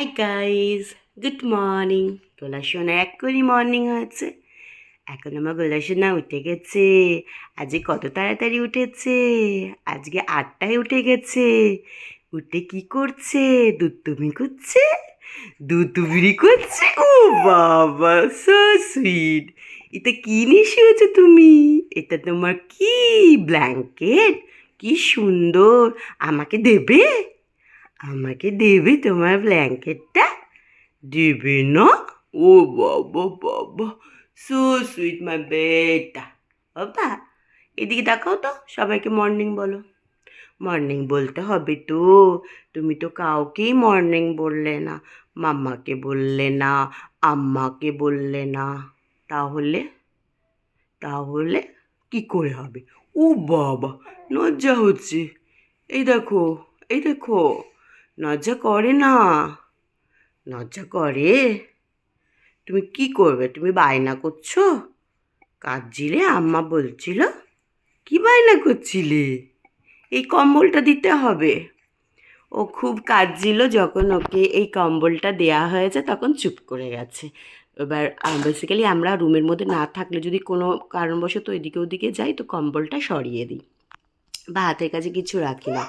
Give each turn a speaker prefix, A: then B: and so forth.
A: High guys good morning গোলা সোনা এক্ষুনি মর্নিং হয়েছে এখন আমার গোলা সোনা উঠে গেছে আজকে কত তাড়াতাড়ি উঠেছে আজকে আটটায় উঠে গেছে উঠে কি করছে দুধ তুমি করছে দুধ তুমি করছে ও বাবা সো সুইট এটা কি নিয়ে শুয়েছো তুমি এটা তোমার কি ব্ল্যাঙ্কেট কি সুন্দর আমাকে দেবে আমাকে দেবে তোমার ব্ল্যাঙ্কেটটা? দেবে না? ও বাবা বাবা সো সুইট মাই বেটা বাবা, এদিকে দেখাও তো, সবাইকে মর্নিং বলো। মর্নিং বলতে হবে তো, তুমি তো কাউকেই মর্নিং বললে না মাম্মাকে বললে না, আম্মাকে বললে না। তাহলে? তাহলে কি করে হবে? ও বাবা, লজ্জা হচ্ছে। এই দেখো এই দেখো। লজ্জা করে না। লজ্জা করে? তুমি কি করবে? তুমি বায়না করছ? কাঁদছিলে আম্মা বলছিল, কি বায়না করছিলে? এই কম্বলটা দিতে হবে। ও খুব কাঁদছিল যখন ওকে এই কম্বলটা দেয়া হয়েছে, তখন চুপ করে গেছে। এবার বেসিক্যালি আমরা রুমের মধ্যে না থাকলে যদি কোনো কারণবশত এদিকে ওদিকে যাই, তো কম্বলটা সরিয়ে দিই। বা হাতের কাছে কিছু রাখি না।